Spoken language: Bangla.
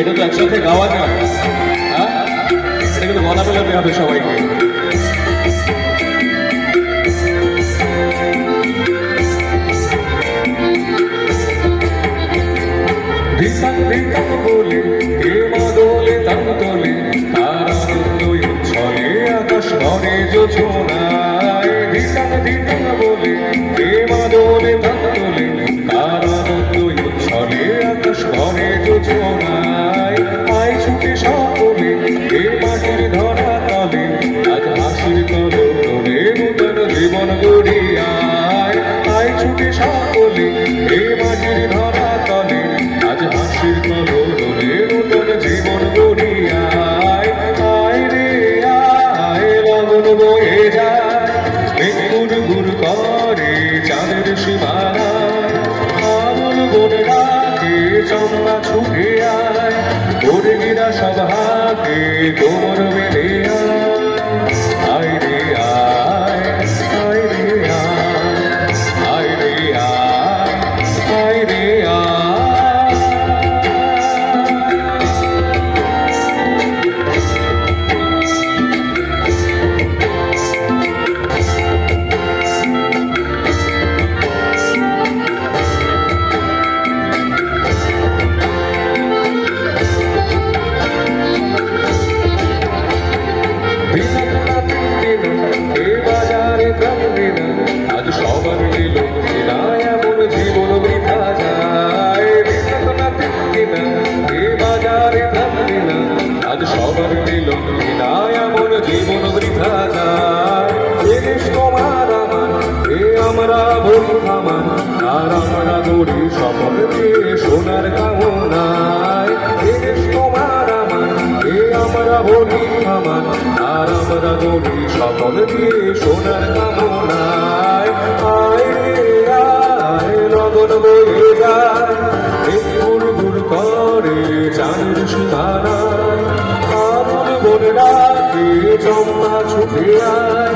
একসাথে গাওয়া যায়। হ্যাঁ? এটা কিন্তু গলা পেলাতে হবে সবাইকে। বলে হে মা দোলে তাং তোলে সকলে হে মাটির ধরা তলে, আজ হাসির তলে নূতন জীবন গড়িয়ায় আয় রে, আয় লগন বয়ে যায়। বেগুন গুর করে চাঁদের সীমানায় আগুন বন ডাকে চম্পা ছুটে আয়। ওরে গিরা সব হাতে আমরা দৌড়ি সোনার কামনায় তোমার আমার এ আমরা বলি আমার, আর আমরা সফল দিয়ে সোনার কামনায়। আয় আয়, লগন বয়ে যায় গুড় গুড় করে চাঁদের সীমানায় আগুন বনে ডাকে, চম্পা ছুটে আয়